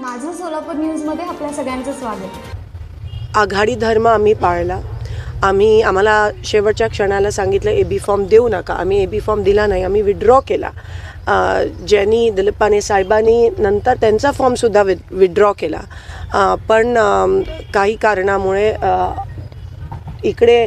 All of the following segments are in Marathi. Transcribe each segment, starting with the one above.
माझं सोलापूर न्यूजमध्ये आपल्या सगळ्यांचं स्वागत. आघाडी धर्म आम्ही पाळला. आम्ही आम्हाला शेवटच्या क्षणाला सांगितलं ए बी फॉर्म देऊ नका. आम्ही ए बी फॉर्म दिला नाही आम्ही विड्रॉ केला. ज्यांनी दिलीपाने साहेबांनी नंतर त्यांचा फॉर्मसुद्धा वि विड्रॉ केला. पण काही कारणामुळे इकडे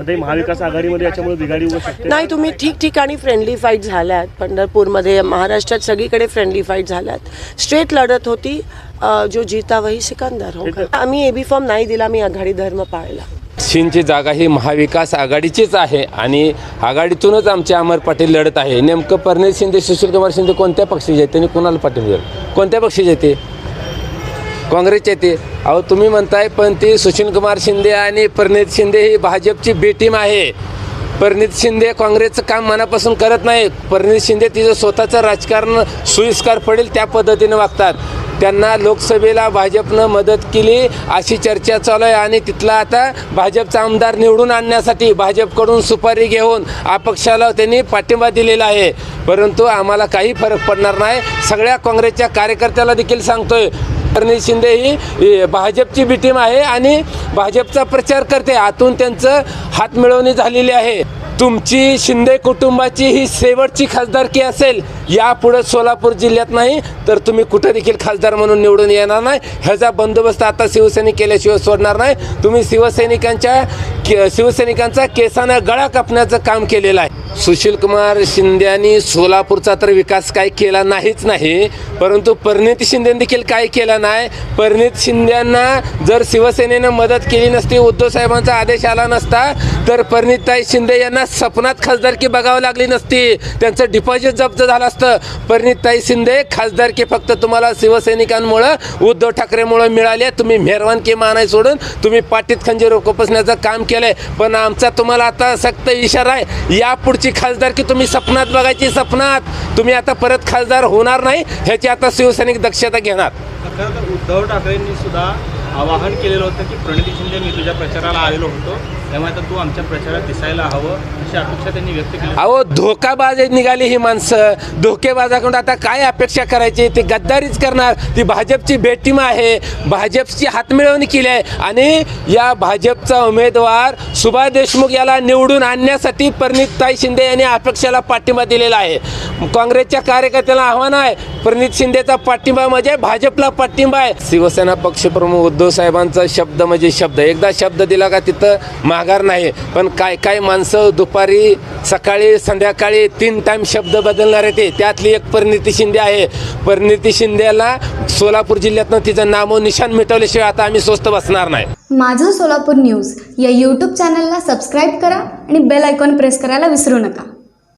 महाविकास आघाडीमध्ये याच्यामुळे बिघाडी होऊ शकते. नाही तुम्ही ठिकठिकाणी फ्रेंडली फाईट झाल्यात. पंढरपूरमध्ये महाराष्ट्रात सगळीकडे फ्रेंडली फाईट झाल्यात. स्ट्रेट लढत होती जो जीता वही सिकंदर हो आम्ही एबी फॉर्म नाही दिला आम्ही आघाडी धर्म पाळला. शिंदची जागा ही महाविकास आघाडीचीच आहे आणि आघाडीतूनच आमचे अमर पाटील लढत आहे. नेमकं परनेत शिंदे सुशीलकुमार शिंदे कोणत्या पक्षाचे आहेत? त्यांनी कोणाला पाठिंबा दिला? कोणत्या पक्षाचे येते काँग्रेसचे येते अहो तुम्ही म्हणताय पण ती सुशीलकुमार शिंदे आणि परनीत शिंदे ही भाजपची बी टीम आहे. परनीत शिंदे काँग्रेसचं काम मनापासून करत नाही परनीत शिंदे तिचं स्वतःचं राजकारण सोयीस्कर पडेल त्या पद्धतीनं वागतात. त्यांना लोकसभेला भाजपनं मदत केली अशी चर्चा चालू आहे आणि तिथला आता भाजपचा आमदार निवडून आणण्यासाठी भाजपकडून सुपारी घेऊन अपक्षाला त्यांनी पाठिंबा दिलेला आहे. परंतु आम्हाला काही फरक पडणार नाही. सगळ्या काँग्रेसच्या कार्यकर्त्याला देखील सांगतोय परनीत शिंदे ही ही भाजपची बी टीम आहे आणि भाजपचा प्रचार करते. आतून त्यांचं हात मिळवणी झालेली आहे. तुमची शिंदे कुटुंबाची ही शेवटची खासदारकी असेल यापुढे सोलापूर जिल्ह्यात नाही तर तुम्ही कुठं देखील खासदार म्हणून निवडून येणार नाही? ह्याचा बंदोबस्त आता शिवसैनिक केल्याशिवाय सोडणार नाही. तुम्ही शिवसैनिकांच्या के- शिवसैनिकांचा केसानं गळा कापण्याचं काम केलेलं आहे. सुशील कुमार शिंद्यांनी सोलापूरचा तर विकास काय केला नाहीच नाही परंतु परिणित शिंदे देखील काय केला नाही? परिणित शिंद्यांना जर शिवसेनेनं मदत केली नसती उद्धव साहेबांचा आदेश आला नसता तर परिणितताई शिंदे यांना सपनात खासदारकी बघावं लागली नसती. त्यांचं डिपॉझिट जप्त झालं असतं. परिणितताई शिंदे खासदारकी फक्त तुम्हाला शिवसैनिकांमुळं उद्धव ठाकरेमुळं मिळाली. आहे. तुम्ही मेहरवानकी मानाय सोडून तुम्ही पाठीत खंजीर कोपसण्याचं काम केलंय. पण आमचा तुम्हाला आता सक्त इशारा आहे. यापुढची खासदारकी तुम्ही सपनात बघायची सपनात. तुम्ही आता परत खासदार होणार नाही ह्याची आता शिवसैनिक दक्षता घेणार. उद्धव ठाकरेंनी सुद्धा आवाहन केलेलं होतं की प्रणिती शिंदे मी तुझ्या प्रचाराला आलेलो होतो. त्यामुळे आता तू आमच्या प्रचारात दिसायला हवं अशी अपेक्षा त्यांनी व्यक्त केली. अहो धोकाबाज निघाली ही माणसं. धोकेबाजाकडून आता काय अपेक्षा करायची? ते गद्दारीच करणार. ती भाजपची बेटीम आहे. भाजपची हातमिळवणी केली आहे. आणि या भाजपचा उमेदवार सुभाष देशमुख याला निवडून आणण्यासाठी परिणितताई शिंदे यांनी अपेक्षाला पाठिंबा दिलेला आहे. काँग्रेसच्या कार्यकर्त्याला आव्हान आहे. प्रणित शिंदेचा पाठिंबा म्हणजे भाजपला पाठिंबा आहे. शिवसेना पक्षप्रमुख उद्धव साहेबांचा शब्द म्हणजे शब्द. एकदा शब्द दिला का तिथं माघार नाही. पण काय काय माणसं दुपारी सकाळी संध्याकाळी तीन टाइम शब्द बदलणार आहे ते. त्यातली एक परिणिती शिंदे आहे. परिणिती शिंदेला सोलापूर जिल्ह्यातनं तिचं नामोनिशान मिटवल्याशिवाय आता आम्ही स्वस्त बसणार नाही. माझं सोलापूर न्यूज या यूट्यूब चॅनलला सबस्क्राईब करा आणि बेल आयकॉन प्रेस करायला विसरू नका.